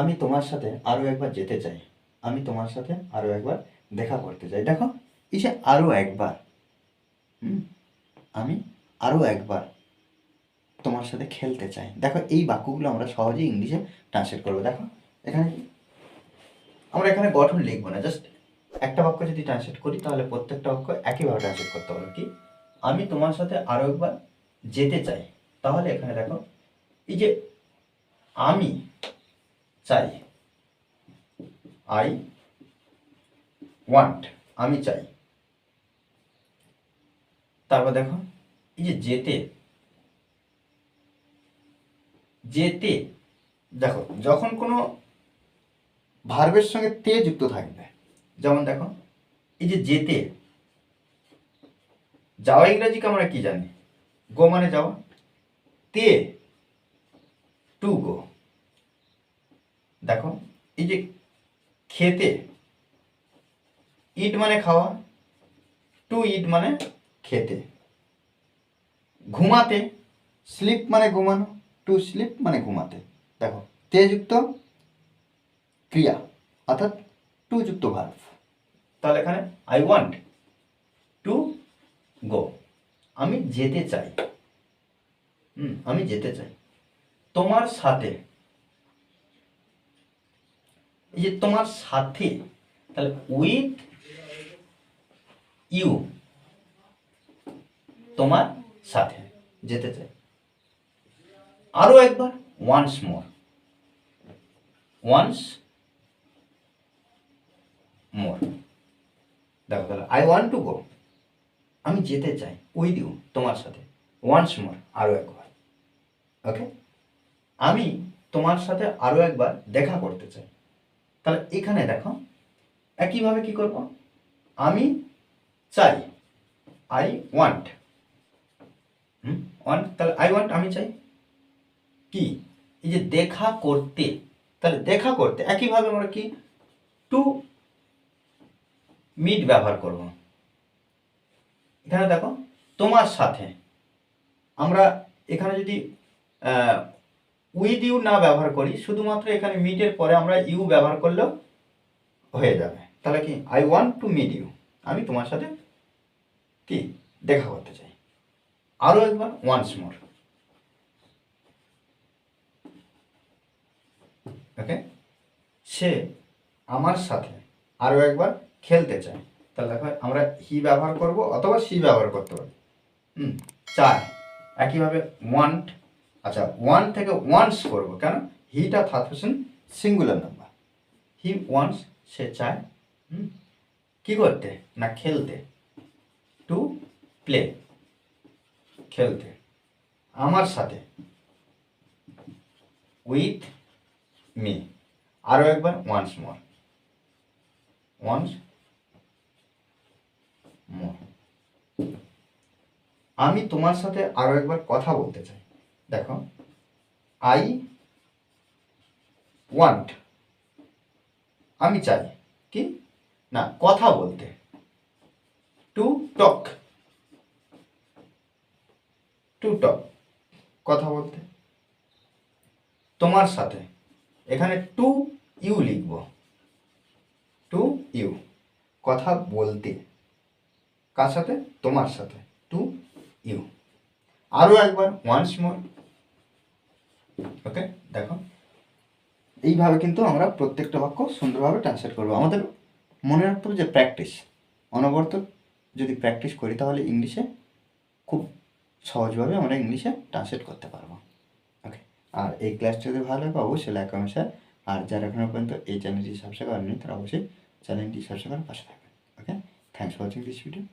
আমি তোমার সাথে আরও একবার যেতে চাই। আমি তোমার সাথে আরও একবার দেখা করতে চাই। দেখো, এই যে আরও একবার আমি আরও একবার তোমার সাথে খেলতে চাই। দেখো, এই বাক্যগুলো আমরা সহজেই ইংলিশে ট্রান্সলেট করব। দেখো, এখানে আমরা এখানে গঠন লিখব না। জাস্ট একটা বাক্য যদি ট্রান্সলেট করি, তাহলে প্রত্যেকটা বাক্য একইভাবে ট্রান্সলেট করতে পারব কি? আমি তোমার সাথে আরও একবার যেতে চাই। তাহলে এখানে দেখো, এই যে আমি চাই। আই ওয়ান্ট আমি চাই। তারপর দেখো, এই যে যেতে যেতে, দেখো, যখন কোনো ভার্বের সঙ্গে তে যুক্ত থাকবে, যেমন দেখো, এই যে যেতে যাওয়া ইংরাজিকে আমরা কি জানি? গো মানে যাওয়া। তে টু গো দেখো, এই যে খেতে ইট মানে খাওয়া টু ইট মানে খেতে। ঘুমাতে স্লিপ মানে ঘুমানো টু স্লিপ মানে ঘুমাতে। দেখো তে যুক্ত ক্রিয়া, অর্থাৎ টু যুক্ত ভার্ব তাহলে এখানে আই ওয়ান্ট টু গো আমি যেতে চাই। হুম, আমি যেতে চাই। তোমার সাথে এই যে তোমার সাথে, তাহলে উইথ ইউ তোমার সাথে যেতে চাই। আরও একবার ওয়ান্স মোর ওয়ান্স মোর দেখো তাহলে আই ওয়ান্ট টু গো আমি যেতে চাই উইথ ইউ তোমার সাথে ওয়ান্স মোর আরও একবার। ওকে আমি তোমার সাথে আরও একবার দেখা করতে চাই। তাহলে এখানে দেখো, একইভাবে কি করব? আমি চাই আই ওয়ান্ট ওয়ান্ট তাহলে আই ওয়ান্ট আমি চাই কি? এই যে দেখা করতে, তাহলে দেখা করতে একইভাবে আমরা কি? টু মিট ব্যবহার করব। এখানে দেখো, তোমার সাথে আমরা এখানে যদি উইথ ইউ না ব্যবহার করি, শুধুমাত্র এখানে মিটের পরে আমরা ইউ ব্যবহার করলেও হয়ে যাবে। তাহলে কি? I want to meet you আমি তোমার সাথে কি? দেখা করতে চাই। আরও একবার ওয়ান্স মোর ওকে সে আমার সাথে আরও একবার খেলতে চায়। তাহলে দেখো, আমরা হি ব্যবহার করব অথবা সি ব্যবহার করতে পারি। হুম চায় একইভাবে ওয়ান্ট আচ্ছা ওয়ান থেকে ওয়ান্স করব, কেন? হিটা third person singular number he wants সে চায় কী করতে? না, খেলতে। টু প্লে খেলতে। আমার সাথে উইথ মি আরও একবার ওয়ান্স মোর ওয়ান্স মোর আমি তোমার সাথে আরও একবার কথা বলতে চাই। দেখো আই ওয়ান্ট আমি চাই কি? না, কথা বলতে। টু টক টু টক কথা বলতে। তোমার সাথে, এখানে টু ইউ লিখব। টু ইউ কথা বলতে। কার সাথে? তোমার সাথে টু ইউ আরও একবার ওয়ান্স মোর ওকে, দেখো। এইভাবে কিন্তু আমরা প্রত্যেকটা বাক্য সুন্দরভাবে ট্রান্সলেট করব। আমাদের মনে রাখতে হবে যে প্র্যাকটিস অনবরত যদি প্র্যাকটিস করি তাহলে ইংলিশে খুব সহজভাবে আমরা ইংলিশে ট্রান্সলেট করতে পারব। ওকে, আর এই ক্লাসটা যদি ভালো লাগে অবশ্যই লাইক কমেন্ট শেয়ার আর যারা এখনও পর্যন্ত এই চ্যানেলটি সাবস্ক্রাইব করেনি তারা অবশ্যই চ্যানেলটি সাবস্ক্রাইব করে পাশে থাকবেন। Okay thanks for watching this video